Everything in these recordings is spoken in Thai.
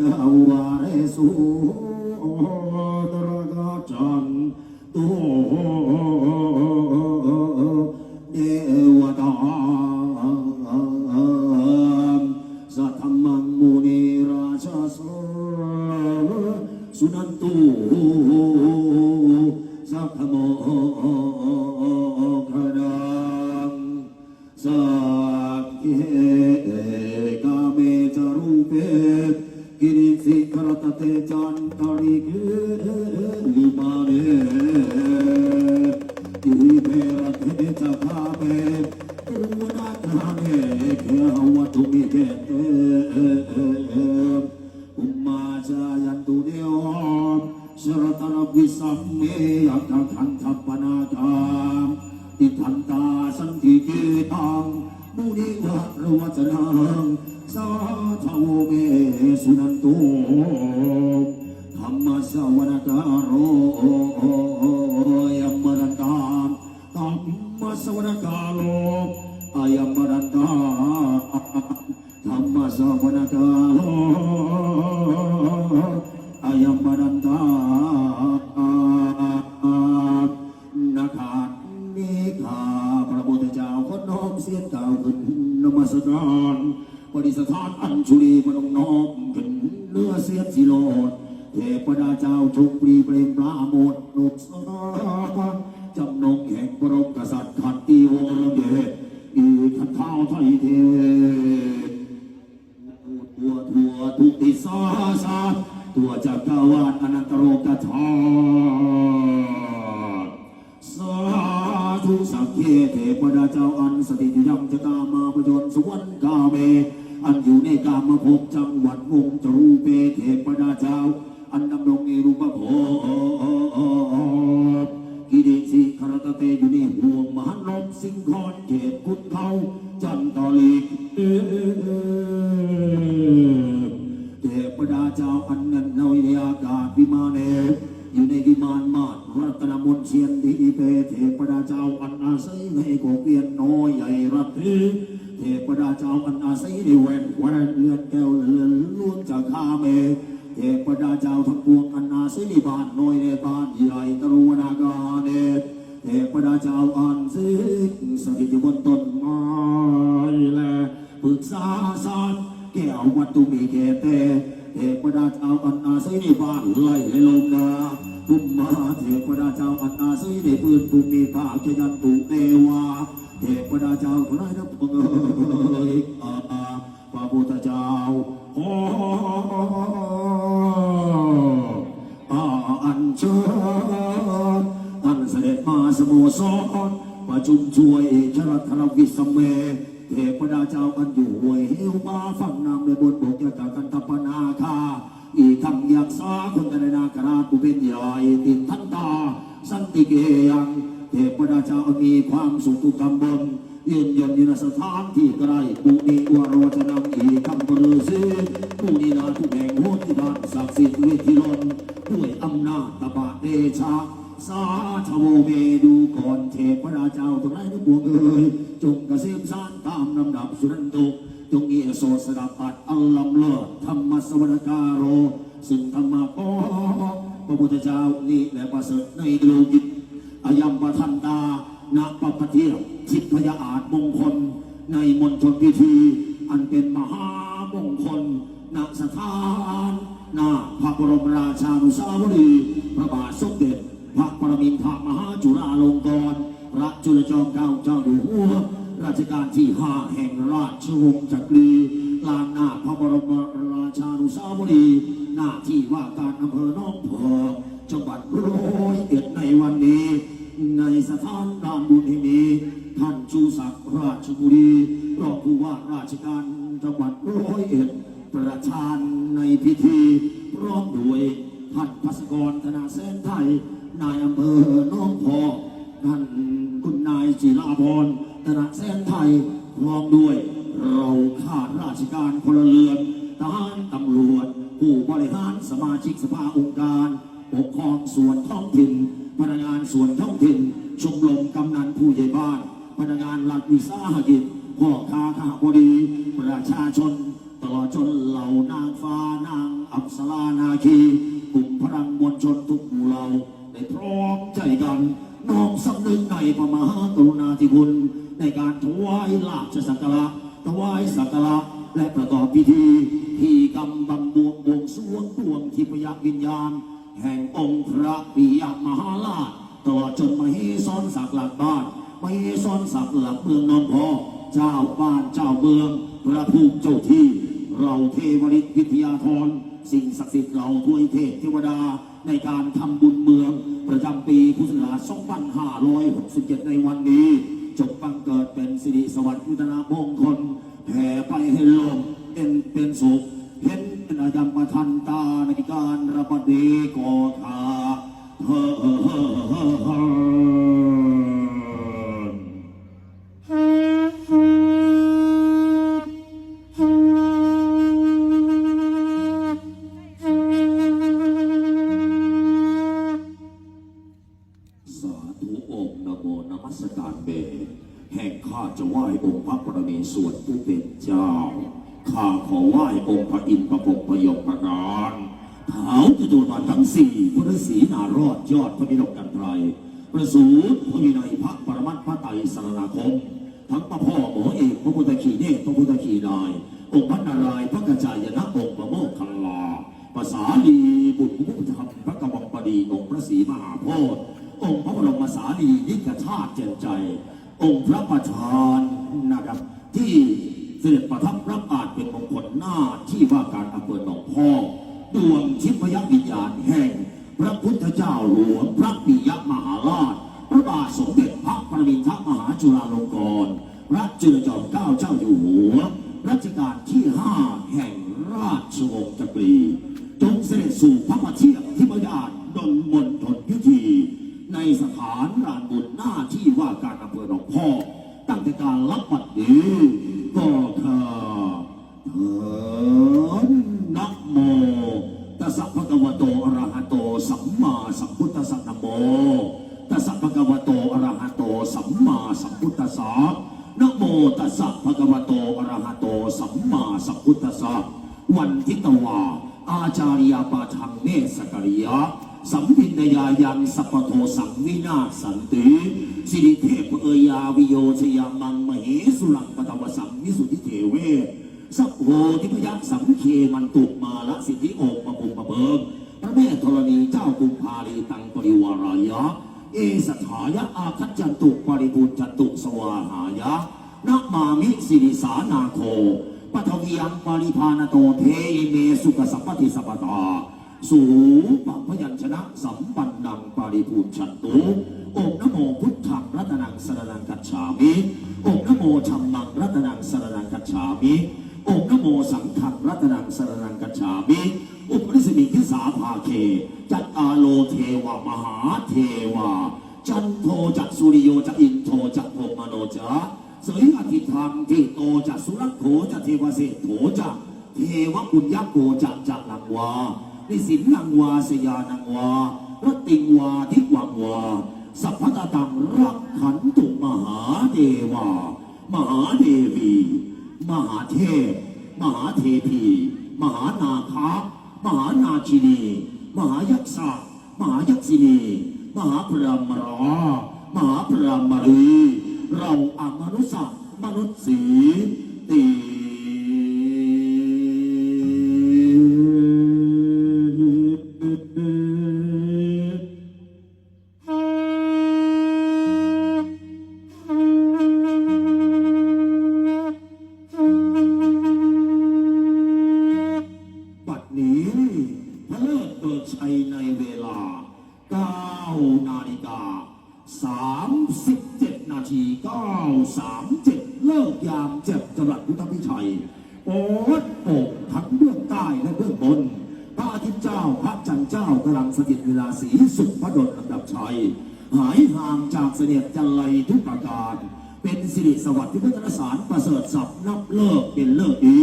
กาวาเรสุตระกาจันตุเดวตาสัทธมังมุนีราชาสสุนันตุสัพพโม สรตนวิสัมเมยัตถันทัปนาคามติทันตาสันติเกตังมุนิวะรวจนังสาธาวเมสุนันตุธรรมสวนการโรยัมมรันตามธรรมสวนการโลอายัมมรันตามธรรมสวนการโลอ ยัมมรันตานาคานี้ข้าพระพุทธเจ้าขอน้อบเสียงกล่าวขึ้นนมัสการปฏิสถานอัญชุลีมนงน้อมขึ้นเนื้อเสียงสิโลดเทพดาเจ้าชุกปรีเปรมปราโมทนุกสร จักรวาลอนันตโลกธาตสาธุสักเคเทพดาเจ้าอันสถิตยังจะตามาประจนสุวรรณกาเม อันอยู่ในกามภพจังหวัดวงจรูเปเทพดาเจ้า เจ้าอันนั้นในอากาศวิมานเออยู่ในวิมานมาดรัตนมนเชียนดีเปเทพดาเจ้าอันอาศัยในโกเกียนน้อยใหญ่รัตถีเทพดาเจ้าอันอาศัยในแหวนแหวนเลือดแก้วเลือนล้วนจากข้าเมเทพดาเจ้าทั้งปวงอันนาสิริบานน้อยในบ้านใหญ่ตรุวนากาเนเทพดาเจ้าอันสิงสถิตอยู่บนต้นไม้และปรึกษาสารแก้ววัตถุมีเกเต เทพดาเจ้าอันนาสิริบานไล่ให้ลงนาภูมิมาเทพดาเจ้าอันนาสิริปืนภูมิภาคยันตุเตวาเทพดาเจ้าคนไหนนับเอ่ยอาพระพุทธเจ้าโอ้อาอันเชิญท่านเสด็จมาสโมสรประชุมช่วยชรัตนวิสเม เทพดาเจ้าอันอยู่หวยเฮวมาฟังนามในบนบกยากากันทัปนาคาอีกคำยักษาคนกันนาคราผู้เป็นใหญ่ติดทันตา สันติเกยังเทพดาเจ้ามีความสุขทุกตำบลยืนยันยู่ในสถานที่ใกล้ปุณิวโรวจนำอีกคำปรือซีปุณินาทุกแห่งโหติบานศักดิ์สิทธิ์เวทีลนด้วยอำนาจตบะเดชะ สาธโวเมดูก่อนเทพราเจ้าทั้งหลายทั้งปวงเอ่ยจงกระเสียมสารตามลำดับสุนันตุจงเอียโสสดับปัดอัลลัมเลิศธรรมสวรการโรซึ่งธรรมะโอพระพุทธเจ้านี่แหละประเสริฐในโลกิตอายัมปทันตานาปปเทียทิพยอาจมงคล ในมณฑลพิธี อันเป็นมหามงคลณสถาน หน้าพระบรมราชานุสาวรีี หน้าที่ว่าการอำเภอหน้องผอกจังหวัดร้อยเอ็ดในวันนี้ ในสถานดานบุญแห่งนี้ ท่านชูศักดิ์ราชบุรีรองผู้ว่าราชการจังหวัดร้อยเอ็ด ประธานในพิธีพร้อมด้วยท่านพัสกรธนาเส้นไทย นายอำเภอหน้องพอกท่านคุณนายจิราพรธนาเส้นไทยพร้อมด้วยเราข้าราชการพลเรือนทหารตำรวจ ผู้บริหารสมาชิกสภาองค์การปกครองส่วนท้องถิ่นพนักงานส่วนท้องถิ่น ชมรมกำนันผู้ใหญ่บ้านพนักงานรัฐวิสาหกิจพ่อค้าข้าบดี ประชาชน ตลอดจนเหล่านางฟ้านางอัปสรานาคีกลุ่มพลังมวลชนทุกหมู่เหล่าได้พร้อมใจกันน้อมสำนึกในพระมหากรุณาธิคุณในการถวายลาชสักการะ ถวายสักการะและประกอบพิธีที่กำบังบวงบวงสวงดวงทิพยวิญญาณ แห่งองค์พระปิยมหาราชตลอดจนมเหสรศักหลักบ้านมเหสรศักหลักเมืองนนทองเจ้าบ้านเจ้าเมือง พระภูมิเจ้าที่ เราเทวริตวิทยาธรสิ่งศักดิ์สิทธิ์เราทวยเทพเทวดาในการทำบุญเมือง ประจำปีพุทธศักราช 2567 ในวันนี้ จบบังเกิดเป็นสิริสวัสดิ์ยุทธนามงคลแผ่ไปให้โลกเป็นเป็นสุขเห็นเป็นอายัมปทันตาในการระบดีก่อขา ผู้เป็นเจ้า ข้าขอไหว้องค์พระอินทร์พระพรหมพระยมพระการเท้าจะดูมาทั้งสี่พระฤาษีนารอดยอดพระนิรกันไตรประสูติพระวินัยพระปรมัตพระไตรสรณคม ทั้งพระพ่อหมอเอกพระพุทธขีเนตพระพุทธขีนาย องค์พระนารายณ์พระกระจายนะองค์พระโมคคัลลาภาษาดีบุตรพุทธรรมพระกำวังปดีองค์พระศรีมหาโพธิ์องค์พระบรมสารีนิกชาติเจนใจ องค์พระประธานนะครับ ที่เสด็จประทับรับอาจเป็นมงคลหน้าที่ว่าการอำเภอหนองพอกดวงชิพยวิญญาณแห่ง พระพุทธเจ้าหลวงพระปิยมหาราช พระบาทสมเด็จพระปรมินทรมหาจุฬาลงกรณพระจุลจอมเกล้าเจ้าอยู่หัวรัชกาลที่ห้าแห่งราชวงศ์จักรี จงเสด็จสู่พระประเทียบที่พยานดลมณฑลพิธี ในสถานรานบุญหน้าที่ว่าการอำเภอหนอง การรับบัตรนี้ก็เธอเถินนะโมตัสสะภะคะวะโตอะระหะโตสัมมาสัมพุทธัสสะนะโมตัสสะภะคะวะโตอะระหะโตสัมมาสัมพุทธัสสะนะโมตัสสะภะคะวะโตอะระหะโตสัมมาสัมพุทธัสสะวันทิตวาอาจาริยปาทังเนสกริยะ สัมพินยายังสัพโทสังวินาสันติสิริเทพเอยาวิโยชยามังมเหสุรังปตวสังวิสุทธิเทเวสัพโพธิพย์สังเคมันตุมาละสิทธิโอกมาปุมมาเบิงพระแม่ธรณีเจ้ากุมภาลีตังปริวารายะ เอสถายะอาคัจจันตุปริบูจันตุสวาหายะนะมามิสิริสานาโคปทวียังปริพานโตเทเมสุขสัพพติสัพตา สูปะพยัญชนะสัมปันนังปาริภูชันตุองนโมพุทธังรัตนังสรนังกัจฉามิองนโมชัมมังรัตนังสรนังกัจฉามิองนโมสังฆังรัตนังสรนังกัจฉามิอุปนิสมิทิสาภาเค จัตอาโลเทวมหาเทวา จันโทจักสุริโยจักอินโทจักโพมโนจะเสยอธิธรรมที่โตจักสุรักโขจักเทวเสโถจักเทวปุญญโกจักจักนังวา นิสินังวาสยานังวารติงวาทิวังวา สัพพะตังรักขันตุมหาเทวา มหาเทวี มหาเทพ มหาเทพี มหานาคามหานาชินี มหายักษะมหายักษินี มหาพรหมรามหาพรหมรี เราอมนุษย์มนุษย์สีตี จากเสด็จจันไรทุกประการ เป็นสิริสวัสดิ์ที่พุทธสารประเสริฐสับนับเลิกเป็นเลิกดี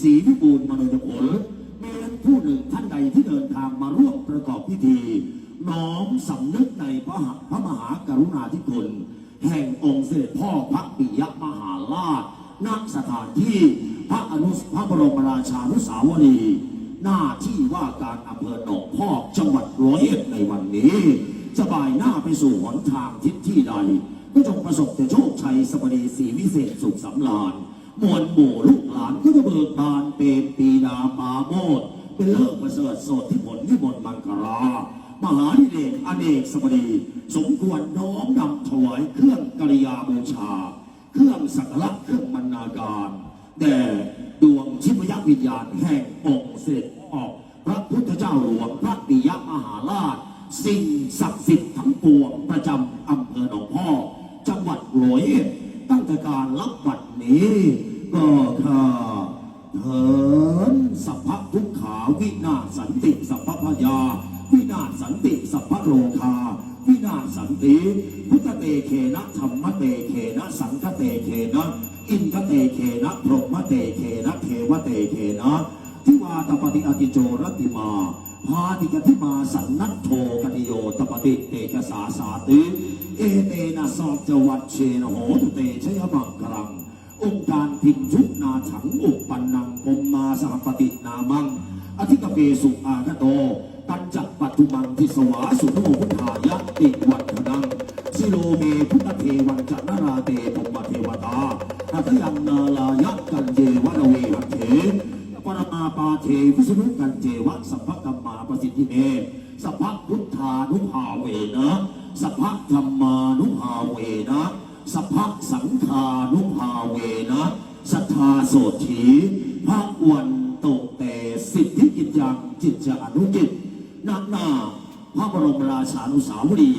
สีวิบูลมโนผลเมนผู้หนึ่งท่านใดที่เดินทางมาร่วมประกอบพิธี น้อมสำนึกในพระหพระมหากรุณาธิคุณ แห่งองค์เสด็จพ่อพระปิยมหาราชณสถานที่พระอนุพระบรมราชานุสาวรีย์หน้าที่ว่าการอำเภอหนองพอกจังหวัดร้อยเอ็ดในวันนี้ จะบ่ายหน้าไปสู่หนทางทิศที่ใดก็จงประสบแต่โชคชัยสมรีสีวิเศษสุขสำราญมวลหมู่ลูกหลานก็จะเบิกบานเป็นปีดาปาโมดเป็นเลิกประเสริฐสดที่ผลที่มนมังคลามหาดิเรกอเนกสมดีสมควรน้อมนำถวายเครื่องกริยาบูชา เครื่องสักการะเครื่องบรรณาการแด่ดวงชิพยักวิญญาณแห่งองค์เสด็จออก พระพุทธเจ้าหลวงพระปิยมหาราช สิ่งศักดิ์สิทธิ์ทั้งปวงประจำอำเภอหนองพ่อ จังหวัดร้อยเอ็ดตั้งแต่การรับบัตรนี้ ก็ข้าเถินสัพพะทุกขาวินาสันติสัพพะพยา วินาสันติสัพพะโลคา วินาสันติพุทธเตเคนะธรรมเตเคนะสังฆเตเคนะอินทเตเคนะพรหมเตเคนะเทวเตเคนะ ทิวาตปฏิอติโจรติมาพาติกติมาสันนัตโทกติโยตปฏิเตกสาสาติเอเตนะสอบจวัดเชนโหตุเตชยมังคลัง องค์การพิมยุคนาฉังอุปปันนังกมมาสหปฏินามัง อธิกเปสุอากโต ตัญจักปัตตุมังทิสวาสุโนพุทธายะติวัฒนังสิโลเมพุทธเทวันจะนราเตภมเทวตาอัตยังนาลายะกันเจวะเวหัเถ ปรมาปาเทวิสนุกันเจวะสัพพกัมมาประสิทธิเมสัพพพุทธานุภาเวนะสัพพธรรมานุภาเวนะสัพพะสังฆานุภาเวนะสัทธาโสถีพระวันโตเตสิทธิกิจยังจิตจานุจิตนักหน้าพระบรมราชานุสาวรี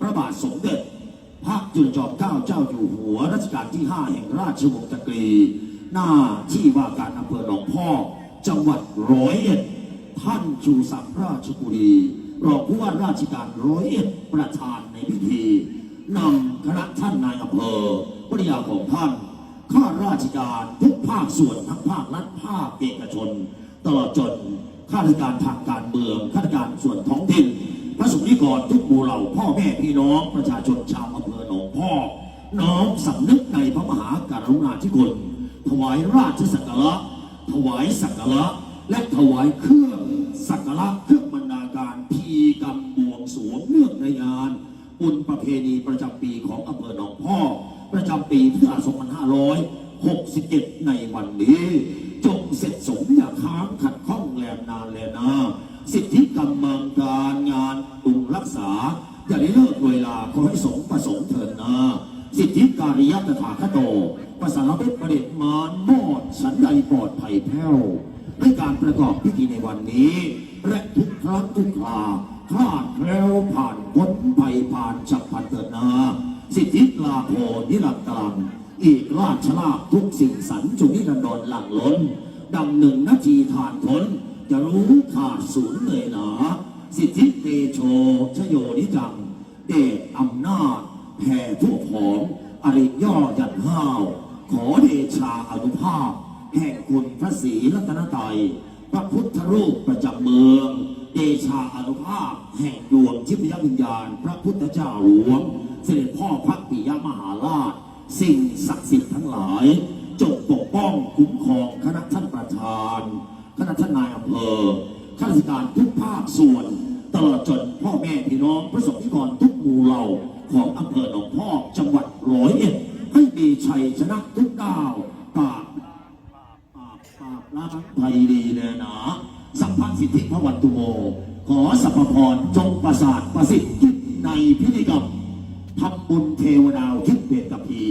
พระบาทสมเด็จพระจุลจอมเกล้าเจ้าอยู่หัวรัชกาลที่ 5 แห่งราชวงศ์จักรี หน้าที่ว่าการอำเภอหนองพ่อ จังหวัดร้อยเอ็ด ท่านชูศักดิ์ราชกุรีรองผู้ว่าราชการร้อยเอ็ดประธานในพิธีนำคณะท่านนายอำเภอภริยาของท่าน ข้าราชการทุกภาคส่วนทั้งภาครัฐภาคเอกชน ตลอดจนข้าราชการทางการเมืองข้าราชการส่วนท้องถิ่นพระสงฆ์นิกรทุกหมู่เหล่าพ่อแม่พี่น้องประชาชนชาวอำเภอหนองพ่อน้อมสำนึกในพระมหากรุณาธิคุณ ถวายราชสักการะถวายสักการะและถวายเครื่องสักการะเครื่องบรรณาการพีกรรมบวงสวงเนื่องในงานบุญประเพณีประจำปีของอำเภอหนองพ่อ ประจำปีพุทธศักราช2567 ในวันนี้ จงเสร็จสมอย่าค้างขัดข้องแลมนานแลนา สิทธิกำมังการงานตุงรักษา อย่าได้เลิกเวลาขอให้สงประสงค์เถิดนา สิทธิการิยตถาคโต ประสาเพชรประเด็จมานมอดสันใดปลอดภัยแผ้วในการประกอบพิธีในวันนี้ และทุกครั้งทุกคราคลาดแคล้วผ่านพ้นภัยผ่านฉับพลันเถิดนา สิทธิลาโภนิรันตรังอีกราชลาภทุกสิ่งสรรจุนิรันดรหลั่งล้นดังหนึ่งนาทีทานทนจะรู้ขาดศูนย์เลยหนา สิทธิเตโชชโยนิจัง เดชอำนาจแผ่ทั่วของอริย่อยันห้าว ขอเดชาอนุภาพ แห่งคุณพระศรีรัตนตรัยพระพุทธรูปประจำเมือง เดชาอนุภาพ แห่งดวงทิพยวิญญาณ พระพุทธเจ้าหลวง เสด็จพ่อพระปิยมหาราช สิ่งศักดิ์สิทธิ์ทั้งหลาย จงปกป้องคุ้มครองคณะท่านประธานคณะท่านนายอำเภอข้าราชการทุกภาคส่วน ตลอดจนพ่อแม่พี่น้องพระสงฆ์นิกรทุกหมู่เหล่าของอำเภอหนองพอกจังหวัดร้อยเอ็ด ให้มีชัยชนะทุกดาวปราบปราบปราบปราบล้างภัยดีแน่หนาสัมพันธ์สิทธิพระวันตุโมขอสัพพพรจงประสาทประสิทธิ์ในพิธีกรรมทำบุญเทวดาวทิพย์เบตพี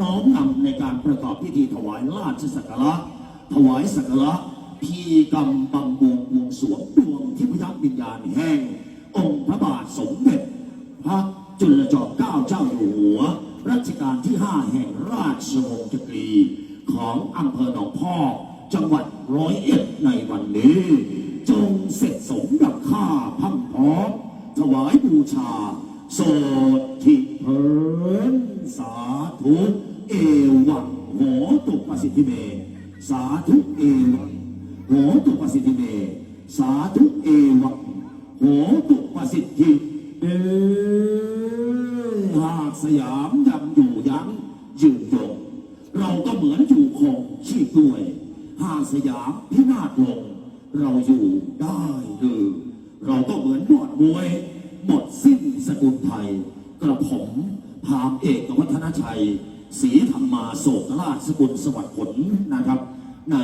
น้อมนำในการประกอบพิธีถวายราชสักการะถวายสักการะพีกรรมบำบุงบวงสวงดวงที่พยักวิญญาณแห่งองค์พระบาทสมเด็จพระจุลจอมเกล้าเจ้าอยู่หัว รัชกาลที่ 5 แห่งราชวงศ์จักรี ของอำเภอหนองพอกจังหวัดร้อยเอ็ดในวันนี้ จงเสร็จสมดับค่าพังพร้อมถวายบูชา โสทิเพลินสาธุเอวังโหตุปสิทธิเม สาธุเอวังโหตุปสิทธิเม สาธุเอวังโหตุปสิทธิ ได้หรือเราก็เหมือนยอดมวยหมดสิ้นสกุลไทย กระผมพามเอกวัฒนชัยศรีธรรมาโศกราชสกุลสวัสดิ์ผลนะครับ ใน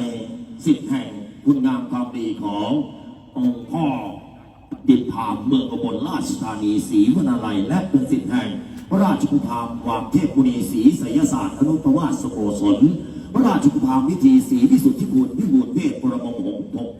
สิทธิแห่งคุณงามความดีขององค์พ่อดิดพามเมืองอบลราชธานีศรีวนาลัย และเป็นสิทธิแห่งพระราชกุพามความเทพบุรีศรีไสยศาสตร์อนุประวาสโกศลพระราชกุพามวิธีศรีวิสุทธิคุณวิบูลเวทปรมงหงส์